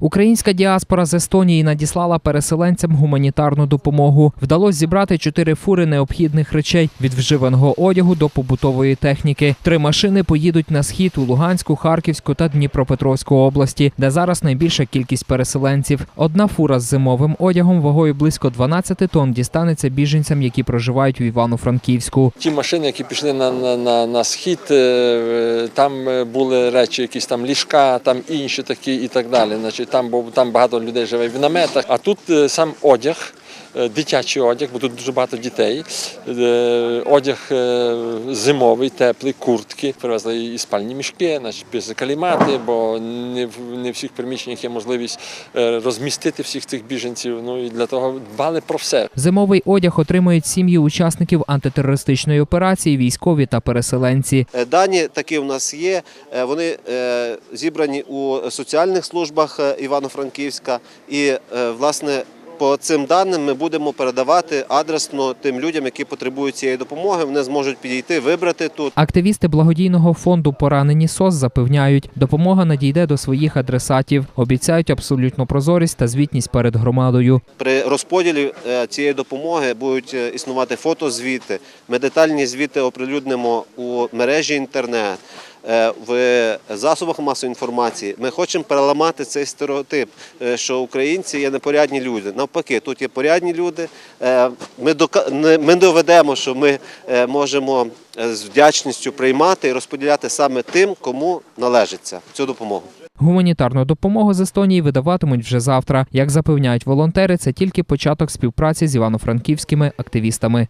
Українська діаспора з Естонії надіслала переселенцям гуманітарну допомогу. Вдалося зібрати чотири фури необхідних речей від вживаного одягу до побутової техніки. Три машини поїдуть на схід у Луганську, Харківську та Дніпропетровську області, де зараз найбільша кількість переселенців. Одна фура з зимовим одягом вагою близько 12 тонн дістанеться біженцям, які проживають у Івано-Франківську. Ті машини, які пішли на, на, на, на схід, е, там е, були речі, якісь там ліжка, там інші такі і так далі. Значить, там, бо там багато людей живе в наметах. А тут е, сам одяг. Е, Дитячий одяг, бо тут дуже багато дітей. Е, Одяг е, зимовий, теплий, куртки. Привезли і спальні мішки, значить, без калімати, бо не в не всіх приміщеннях є можливість розмістити всіх цих біженців. Ну і для того дбали про все. Зимовий одяг отримують сім'ї учасників антитерористичної операції, військові та переселенці. Дані такі в нас є. Вони зібрані у соціальних службах Івано-Франківська. І, власне, по цим даним ми будемо передавати адресно тим людям, які потребують цієї допомоги. Вони зможуть підійти, вибрати тут. Активісти благодійного фонду Поранені СОС запевняють, допомога надійде до своїх адресатів. Обіцяють абсолютну прозорість та звітність перед громадою. При розподілі е, цієї допомоги будуть е, існувати фотозвіти. Ми детальні звіти оприлюднимо у мережі інтернет. Е, В засобах масової інформації ми хочемо переламати цей стереотип, е, що українці є непорядні люди. Навпаки, тут є порядні люди. Е, Ми доведемо, що ми можемо з вдячністю приймати і розподіляти саме тим, кому належиться цю допомогу. Гуманітарну допомогу з Естонії видаватимуть вже завтра. Як запевняють волонтери, це тільки початок співпраці з івано-франківськими активістами.